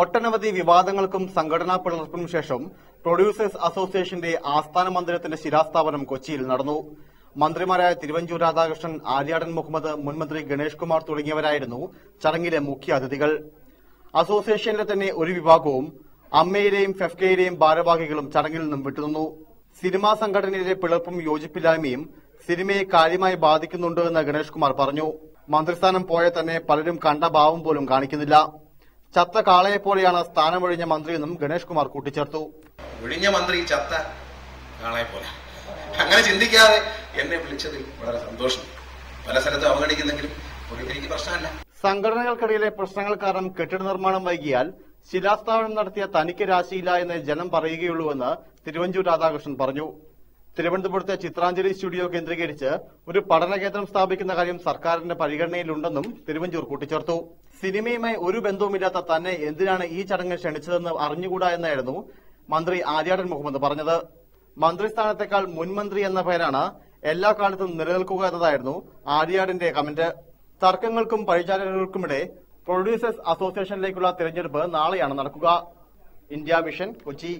ഒട്ടനവധി വിവാദങ്ങൾക്കും സംഘടനാ പിളർപ്പിനും ശേഷം പ്രൊഡ്യൂസേഴ്സ് അസോസിയേഷന്റെ ആസ്ഥാന മന്ദിരത്തിന്റെ ശിലാസ്ഥാപനം കൊച്ചിയിൽ നടന്നു. മന്ത്രിമാരായ തിരുവഞ്ചൂർ രാധാകൃഷ്ണൻ ആര്യാടൻ മുഹമ്മദ് മുൻമന്ത്രി ഗണേഷ് കുമാർ തുടങ്ങിയവരായിരുന്നു ചടങ്ങിലെ മുഖ്യ അതിഥികൾ. അസോസിയേഷനിലെ തന്നെ ഒരു വിഭാഗവും അമ്മയിലെയും ഫെഫ്കയിലെയും ഭാരവാഹികളും ചടങ്ങിൽ നിന്നും വിട്ടുനിന്നു. സിനിമാ സംഘടനയിലെ പിളർപ്പും യോജിപ്പില്ലായ്മയും സിനിമയെ കാര്യമായി ബാധിക്കുന്നുണ്ട് എന്ന് ഗണേഷ് കുമാർ പറഞ്ഞു. മന്ത്രിസ്ഥാനം പോയ തന്നെ പലരും കണ്ട ഭാവം പോലും കാണിക്കുന്നില്ല. ചത്ത കാളയെപ്പോലെയാണ് സ്ഥാനമൊഴിഞ്ഞ മന്ത്രിയെന്നും ഗണേഷ് കുമാർ കൂട്ടിച്ചേർത്തു. ഒഴിഞ്ഞ മന്ത്രി ചത്ത പോലെ അങ്ങനെ ചിന്തിക്കാതെ എന്നെ വിളിച്ചതിൽ വളരെ സന്തോഷം. പല സ്ഥലത്തും അവഗണിക്കുന്നെങ്കിലും എനിക്ക് പ്രശ്നമല്ല. സംഘടനകൾക്കിടയിലെ പ്രശ്നങ്ങൾ കാരണം കെട്ടിട നിർമ്മാണം വൈകിയാൽ ശിലാസ്ഥാപനം നടത്തിയ തനിക്ക് രാശിയില്ല എന്ന് ജനം പറയുകയുള്ളൂവെന്ന് തിരുവഞ്ചൂർ രാധാകൃഷ്ണൻ പറഞ്ഞു. തിരുവനന്തപുരത്തെ ചിത്രാഞ്ജലി സ്റ്റുഡിയോ കേന്ദ്രീകരിച്ച് ഒരു പഠന കേന്ദ്രം സ്ഥാപിക്കുന്ന കാര്യം സർക്കാരിന്റെ പരിഗണനയിലുണ്ടെന്നും തിരുവഞ്ചൂർ കൂട്ടിച്ചേർത്തു. സിനിമയുമായി ഒരു ബന്ധവുമില്ലാത്ത തന്നെ എന്തിനാണ് ഈ ചടങ്ങ് ക്ഷണിച്ചതെന്ന് അറിഞ്ഞുകൂടാ എന്നായിരുന്നു മന്ത്രി ആര്യാടൻ മുഹമ്മദ് പറഞ്ഞത്. മന്ത്രിസ്ഥാനത്തേക്കാൾ മുൻമന്ത്രി എന്ന പേരാണ് എല്ലാ കാലത്തും നിലനിൽക്കുക എന്നതായിരുന്നു ആര്യാടിന്റെ കമന്റ്. തർക്കങ്ങൾക്കും പഴിചാരലുകൾക്കുമിടെ പ്രൊഡ്യൂസേഴ്സ് അസോസിയേഷനിലേക്കുള്ള തിരഞ്ഞെടുപ്പ് നാളെയാണ് നടക്കുക. India mission Kochi.